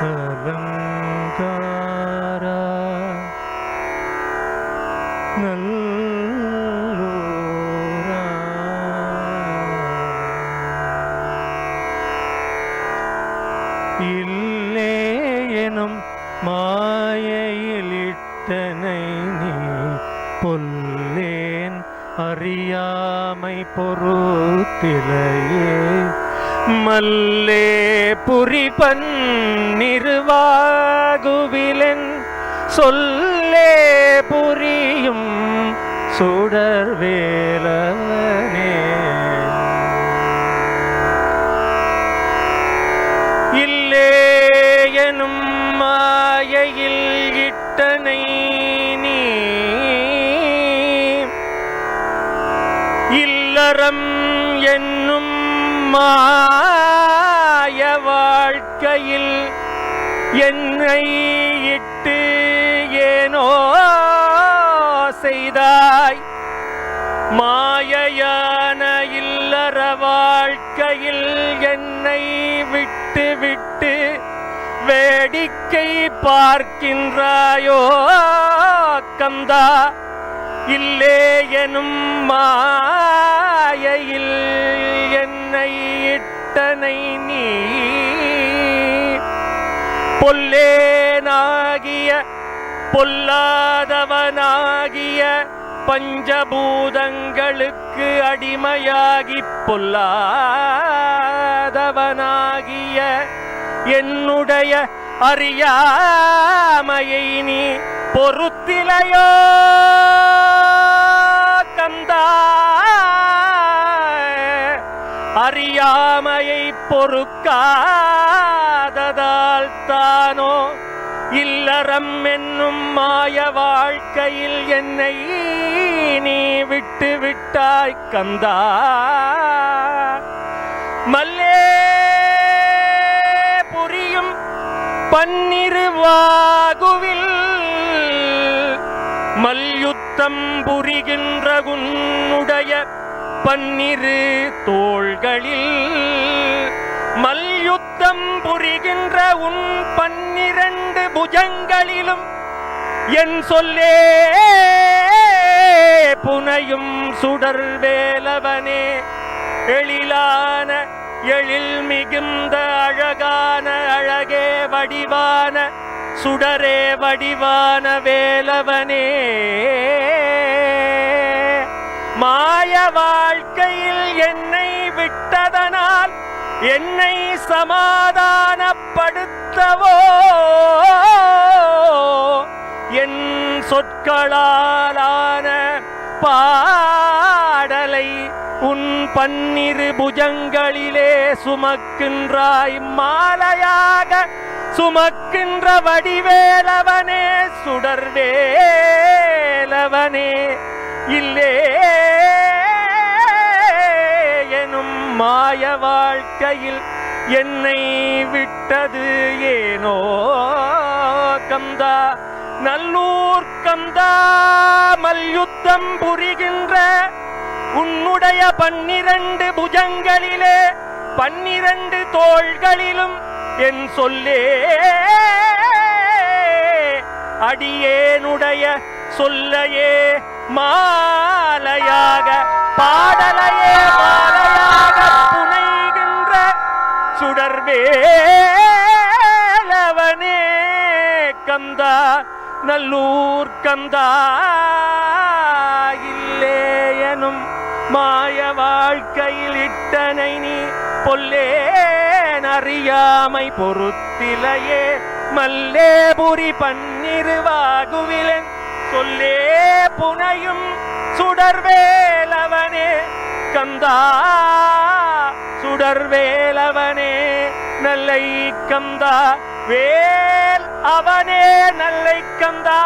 அலங்காரா நல்லூரா. இல்லே எனும் மாயையில் இட்டனை நீ பொல்லேன் அறியாமை பொறுத்திலையே மல்லே புரி பன்னிருவாகுவிலன் சொல்லே புரியும் சுடர் வேலவனே இல்லே எனும் மாயையில் இட்டனை நீ. இல்லறம் என்னும் மாய வாழ்க்கையில் என்னை இட்டு ஏனோ செய்தாய். மாயையான இல்லற வாழ்க்கையில் என்னை விட்டு விட்டு வேடிக்கை பார்க்கின்றாயோ கந்தா. இல்லே எனும் மாயையில் என் என்னை இட்டனை நீ பொல்லேனாகிய பொல்லாதவனாகிய பஞ்சபூதங்களுக்கு அடிமையாகி பொல்லாதவனாகிய என்னுடைய அறியாமையை நீ பொறுத்திலையோ கந்தா. அறியாமையை பொறுக்காததால் தானோ இல்லறம் என்னும் மாய வாழ்க்கையில் என்னை நீ விட்டு விட்டாய் கந்தா. மல்லே புரியும் பன்னிருவாகுவில் மல்யுத்தம் புரிகின்ற உன்னுடைய பன்னிரு தோள்களில் மல்யுத்தம் புரிகின்ற உன் பன்னிரண்டு புஜங்களிலும் என் சொல்லே புனையும் சுடர் வேலவனே எழிலான எழில் மிகுந்த அழகான அழகே வடிவான சுடரே வடிவான வேலவனே. மாய வாழ்க்கையில் என்னை விட்டதனால் என்னை சமாதானப்படுத்தவோ? என் சொற்களாலான பாடலை உன் பன்னிரு புஜங்களிலே சுமக்கின்றாய். மாலையாக சுமக்கின்ற வடிவேலவனே சுடர்வேலவனே இல்லே மாய வாழ்க்கையில் என்னை விட்டது ஏனோ கந்தா. நல்லூர் கந்தா மல்யுத்தம் புரிகின்ற உன்னுடைய பன்னிரண்டு புஜங்களிலே பன்னிரண்டு தோள்களிலும் என் சொல்லே. அடியேனுடைய சொல்லையே மாலையாக பாடலையே மாலை சுடர்வேலவனே கந்தா நல்லூர் கந்தா இல்லேயனும் மாய வாழ்க்கையில் இட்டனை நீ பொல்லேன் அறியாமை பொறுத்திலையே மல்லேபுரி பன்னிருவாகுவிலன் சொல்லே புனையும் சுடர்வேலவனே கந்தா சுடர்வேலவனே நல்லை கந்தா வேல் அவனே நல்லை கந்தா